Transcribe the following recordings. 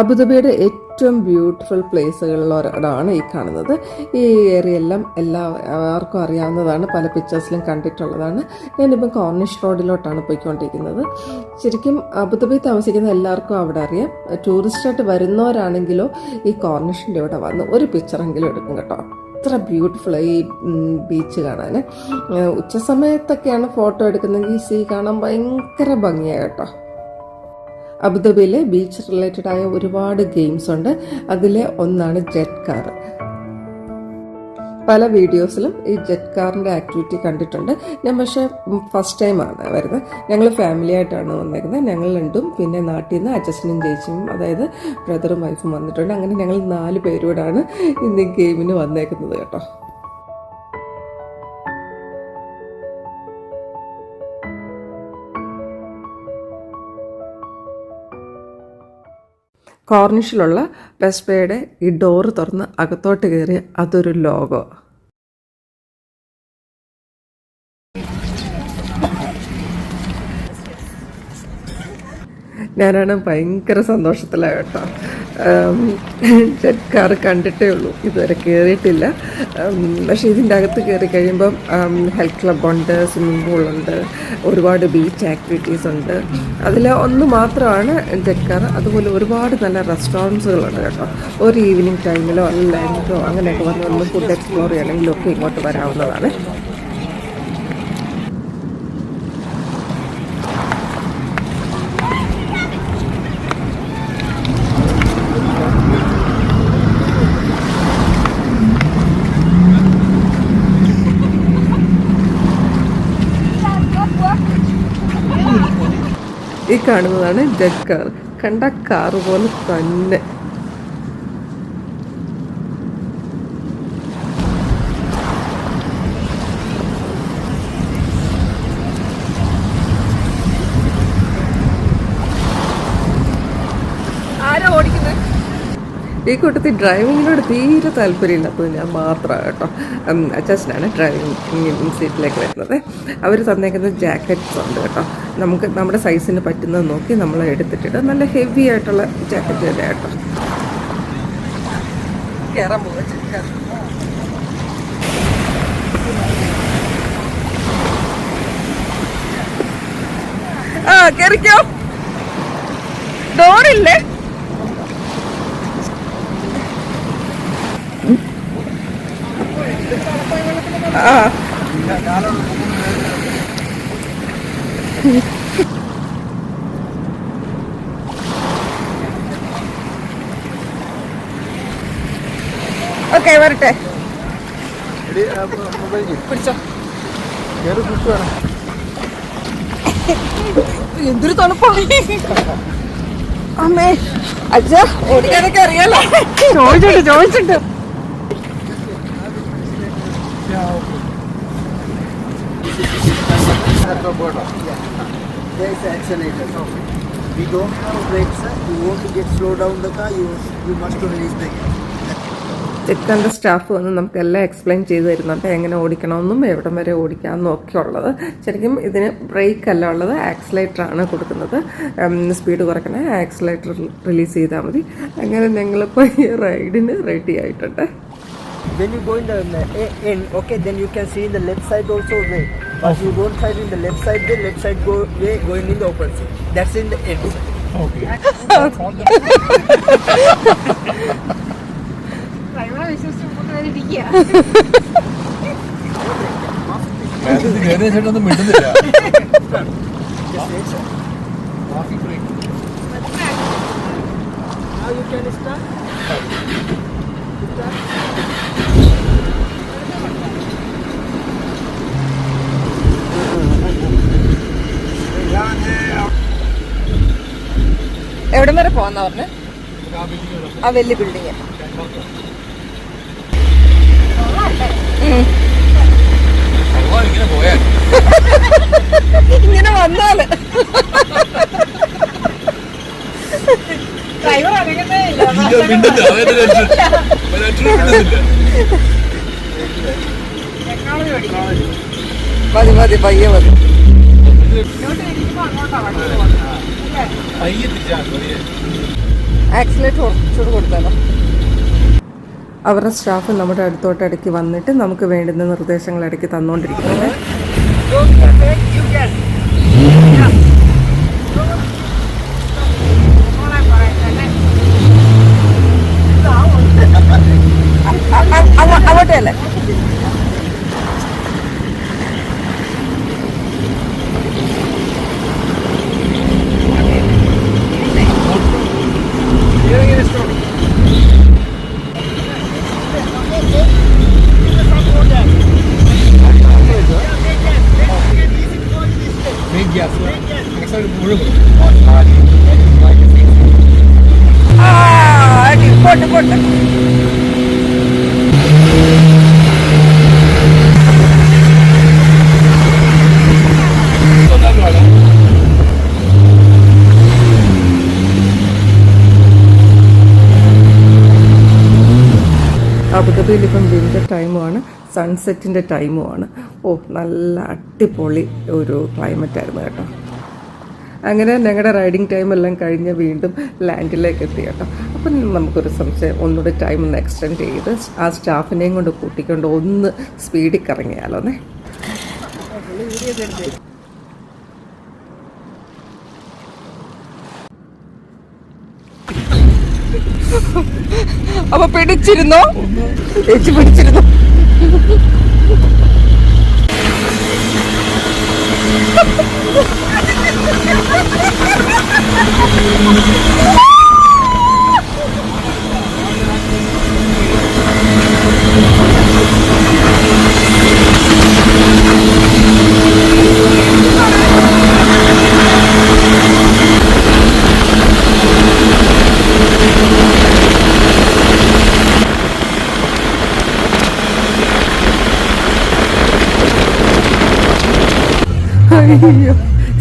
അബുദാബിയുടെ ഏറ്റവും ബ്യൂട്ടിഫുൾ പ്ലേസുകളിൽ ഒരിടമാണ് ഈ കാണുന്നത്. ഈ ഏരിയ എല്ലാം എല്ലാവർക്കും അറിയാവുന്നതാണ്. പല പിക്ചേഴ്സിലും കണ്ടിട്ടുള്ളതാണ്. ഞാനിപ്പം കോർണിഷ് റോഡിലോട്ടാണ് പോയിക്കൊണ്ടിരിക്കുന്നത്. ശരിക്കും അബുദാബി താമസിക്കുന്ന എല്ലാവർക്കും അവിടെ അറിയാം. ടൂറിസ്റ്റായിട്ട് വരുന്നവരാണെങ്കിലോ ഈ കോർണിഷിന്റെ ഇവിടെ വന്ന് ഒരു പിക്ചറെങ്കിലും എടുക്കും കേട്ടോ. അത്ര ബ്യൂട്ടിഫുൾ ഈ ബീച്ച് കാണാൻ. ഉച്ച സമയത്തൊക്കെയാണ് ഫോട്ടോ എടുക്കുന്നതെങ്കിൽ സീ കാണാൻ ഭയങ്കര ഭംഗിയാണ് കേട്ടോ. അബുദാബിയിലെ ബീച്ച് റിലേറ്റഡ് ആയ ഒരുപാട് ഗെയിംസ് ഉണ്ട്. അതിലെ ഒന്നാണ് ജെറ്റ് കാർ പല വീഡിയോസിലും ഈ ജെറ്റ് കാറിന്റെ ആക്ടിവിറ്റി കണ്ടിട്ടുണ്ട്. ഞാൻ പക്ഷേ ഫസ്റ്റ് ടൈമാണ് വരുന്നത്. ഞങ്ങൾ ഫാമിലി ആയിട്ടാണ് വന്നേക്കുന്നത് ഞങ്ങൾ രണ്ടും പിന്നെ നാട്ടിൽ നിന്ന് അച്ഛനും ചേച്ചിയും അതായത് ബ്രദറും വൈഫും വന്നിട്ടുണ്ട്. അങ്ങനെ ഞങ്ങൾ നാല് പേരോടാണ് ഇന്ന് ഗെയിമിന് വന്നേക്കുന്നത് കേട്ടോ. കോർണിഷിലുള്ള വെസ്പയുടെ ഈ ഡോറ് തുറന്ന് അകത്തോട്ട് കയറി അതൊരു ലോഗോ. ഞാനാണ് ഭയങ്കര സന്തോഷത്തിലാണ് കേട്ടോ. കാർ കണ്ടിട്ടേ ഉള്ളൂ. ഇതുവരെ കയറിയിട്ടില്ല പക്ഷേ ഇതിന്റെ അകത്ത് കയറി കഴിയുമ്പം ഹെൽത്ത് ക്ലബുണ്ട് സ്വിമ്മിംഗ് പൂളുണ്ട് ഒരുപാട് ബീച്ച് ആക്ടിവിറ്റീസ് ഉണ്ട്. അതിൽ ഒന്ന് മാത്രമാണ് ജെറ്റ് അതുപോലെ ഒരുപാട് നല്ല റെസ്റ്റോറന്റ്സുകളുണ്ട് കേട്ടോ. ഒരു ഈവനിങ് ടൈമിലോ അല്ലെങ്കിൽ ലഞ്ചോ അങ്ങനെയൊക്കെ വന്ന് ഒന്ന് ഫുഡ് എക്സ്പ്ലോർ ചെയ്യണമെങ്കിലൊക്കെ ഇങ്ങോട്ട് വരാവുന്നതാണ്. ഈ കാണുന്നതാണ് ജക്കാർ കണ്ട കാറ് പോലെ തന്നെ. ഈ കൂട്ടത്തിൽ ഡ്രൈവിങ്ങിനോട് തീരെ താല്പര്യമില്ലാത്തത് ഞാൻ മാത്രമാണ് കേട്ടോ. അച്ചാച്ചനാണ് ഡ്രൈവിംഗ് സീറ്റിലേക്ക് വരുന്നത്. അവർ തന്നേക്കുന്ന ജാക്കറ്റ്സ് ഉണ്ട് കേട്ടോ. നമുക്ക് നമ്മുടെ സൈസിന് പറ്റുന്നത് നോക്കി നമ്മൾ എടുത്തിട്ടിട്ട് നല്ല ഹെവി ആയിട്ടുള്ള ജാക്കറ്റ് തന്നെ കേട്ടോ. ആ കയറിക്കോ ഡോറില്ലേ? ആ. ഓക്കെ വരട്ടെ. പിടിച്ചോ. എന്തൊരു തണുപ്പാണ്. അമ്മേ അച്ഛ ഓടിക്കാനൊക്കെ അറിയാലോ. Accelerator. So we don't have brakes. You want to get slow down the car, you you must release the gas. Staff വന്ന് നമുക്ക് എല്ലാം എക്സ്പ്ലെയിൻ ചെയ്ത് തരുന്നുണ്ട് എങ്ങനെ ഓടിക്കണമെന്നും എവിടം വരെ ഓടിക്കാമെന്നും ഒക്കെ ഉള്ളത് ശരിക്കും ഇതിന് ബ്രേക്ക് അല്ല ഉള്ളത് ആക്സിലേറ്റർ ആണ് കൊടുക്കുന്നത് സ്പീഡ് കുറയ്ക്കണേ ആക്സിലേറ്റർ റിലീസ് ചെയ്താൽ മതി അങ്ങനെ ഞങ്ങളിപ്പോൾ ഈ റൈഡിന് റെഡി ആയിട്ടുണ്ട് When you go in the uh, end, okay, then you can see in the left side also way. But you don't find in the left side way, left side go way going in the opposite. That's in the end. ഡ്രൈവറെ വിശ്വസിച്ച് മുമ്പോട്ട് വരെ ഇരിക്കുക മേഘത്തിൽ കയറിയ ചേട്ടൊന്നും മിണ്ടുന്നില്ല Just wait, sir. Now you can start. എവിടം വരെ പോവാന്നാ പറഞ്ഞു? ആ വലിയ ബിൽഡിങ് ഇങ്ങനെ വന്നാൽ. ഡ്രൈവർ മതി മതി പയ്യെ മതി. ആക്സിലേറ്റ് കുറച്ചുകൂടി കൊടുത്താലോ? അവരുടെ സ്റ്റാഫ് നമ്മുടെ അടുത്തോട്ട് ഇടയ്ക്ക് വന്നിട്ട് നമുക്ക് വേണ്ടുന്ന നിർദ്ദേശങ്ങൾ ഇടയ്ക്ക് തന്നുകൊണ്ടിരിക്കുന്നത് Don't get back, you can. അങ്ങോട്ടേ അല്ലേ Make gas. ഇപ്പം വിന്റർ ടൈമുമാണ്. സൺസെറ്റിന്റെ ടൈമുമാണ്. ഓ നല്ല അടിപൊളി ഒരു ക്ലൈമറ്റായിരുന്നു കേട്ടോ. അങ്ങനെ ഞങ്ങളുടെ റൈഡിങ് ടൈം എല്ലാം കഴിഞ്ഞ് വീണ്ടും ലാൻഡിലേക്ക് എത്തി കേട്ടോ. അപ്പം നമുക്കൊരു സംശയം ഒന്നുകൂടി ടൈം ഒന്ന് എക്സ്റ്റെൻഡ് ചെയ്ത് ആ സ്റ്റാഫിനെയും കൊണ്ട് കൂട്ടിക്കൊണ്ട് ഒന്ന് സ്പീഡിൽ കറങ്ങിയാലോ എന്നേ അപ്പൊ പിടിച്ചിരുന്നോ? ചേച്ചി പിടിച്ചിരുന്നു?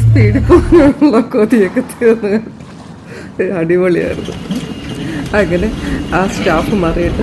സ്പീഡിൽ പോകാനുള്ള കൊതിയൊക്കെ തീർന്നു. അടിപൊളിയായിരുന്നു അങ്ങനെ ആ സ്റ്റാഫ് മാറിയിട്ട്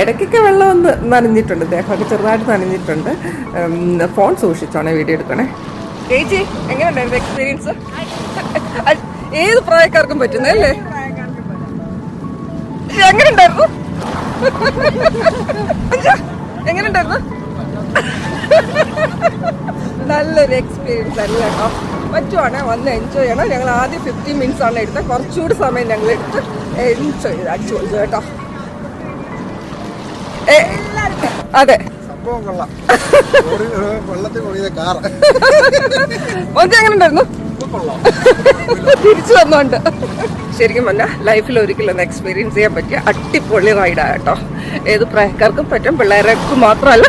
ഇടയ്ക്കൊക്കെ വെള്ളം ഒന്ന് നനഞ്ഞിട്ടുണ്ട്. ദേഹമൊക്കെ ചെറുതായിട്ട് നനഞ്ഞിട്ടുണ്ട്. ഫോൺ സൂക്ഷിച്ചോണേ വീഡിയോ എടുക്കണേ. ചേച്ചി എങ്ങനെയുണ്ടായിരുന്നു എക്സ്പീരിയൻസ് ഏത് പ്രായക്കാർക്കും പറ്റുന്നല്ലേ എങ്ങനെയുണ്ടായിരുന്നു? എങ്ങനെയുണ്ടായിരുന്നു? നല്ലൊരു എക്സ്പീരിയൻസ് അല്ല? കേട്ടോ പറ്റുവാണ് വന്ന് എൻജോയ് ചെയ്യണം. ഞങ്ങൾ ആദ്യം ഫിഫ്റ്റീൻ മിനിറ്റ്സ് ആണ് എടുത്തത്. കുറച്ചുകൂടി സമയം ഞങ്ങൾ എടുത്ത് എൻജോയ് ചെയ്ത്. അടിച്ചു കേട്ടോ. അതെ. സംഭവം കൊള്ളാം. വെള്ളത്തിൽ കാർ. എങ്ങനെ ഉണ്ടായിരുന്നു? തിരിച്ചു വന്നോണ്ട്. ശരിക്കും പറഞ്ഞാൽ ലൈഫിൽ ഒരിക്കലും ഒന്ന് എക്സ്പീരിയൻസ് ചെയ്യാൻ പറ്റിയ അടിപൊളി റൈഡാ കേട്ടോ. ഏത് പ്രായക്കാർക്കും പറ്റും പിള്ളേർക്ക് മാത്രമല്ല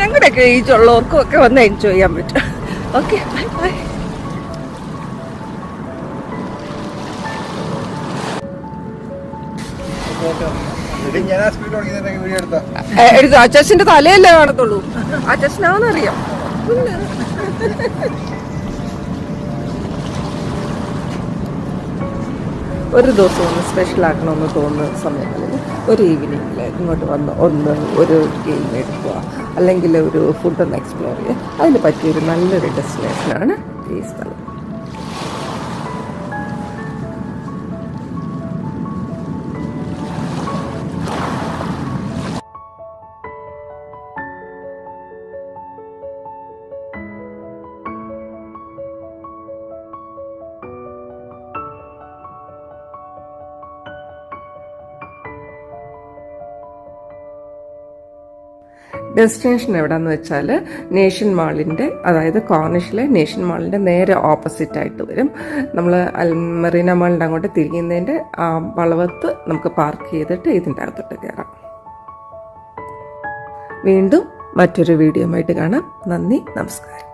ഞങ്ങളുടെയൊക്കെ ഏജ് ഉള്ളവർക്കും ഒക്കെ വന്ന് എൻജോയ് ചെയ്യാൻ പറ്റും. ഓക്കെ ബൈ ബൈ എടുത്താ. അച്ചാച്ചന്റെ തലയല്ലേ കാണത്തുള്ളൂ. അച്ചാച്ചനാണെന്നറിയാം. ഒരു ദിവസം ഒന്ന് സ്പെഷ്യൽ ആക്കണമെന്ന് തോന്നുന്ന സമയങ്ങളിൽ ഒരു ഈവനിങ്ങിൽ ഇങ്ങോട്ട് വന്ന് ഒന്ന് ഒരു ഗെയിം എടുക്കുക അല്ലെങ്കിൽ ഒരു ഫുഡ് ഒന്ന് എക്സ്പ്ലോർ ചെയ്യുക. അതിന് പറ്റിയൊരു നല്ലൊരു ഡെസ്റ്റിനേഷനാണ് ഈ സ്ഥലം. ഡെസ്റ്റിനേഷൻ എവിടെയെന്ന് വെച്ചാൽ നേഷൻ മാളിന്റെ അതായത് കോർണിഷിലെ നേഷൻ മാളിന്റെ നേരെ ഓപ്പോസിറ്റ് ആയിട്ട് വരും. നമ്മൾ മെറീന മാളിന്റെ അങ്ങോട്ട് തിരിയുന്നതിന്റെ ആ വളവത്ത് നമുക്ക് പാർക്ക് ചെയ്തിട്ട് ഇതിന്റെ അകത്തോട്ട് കയറാം വീണ്ടും മറ്റൊരു വീഡിയോ ആയിട്ട് കാണാം. നന്ദി നമസ്കാരം.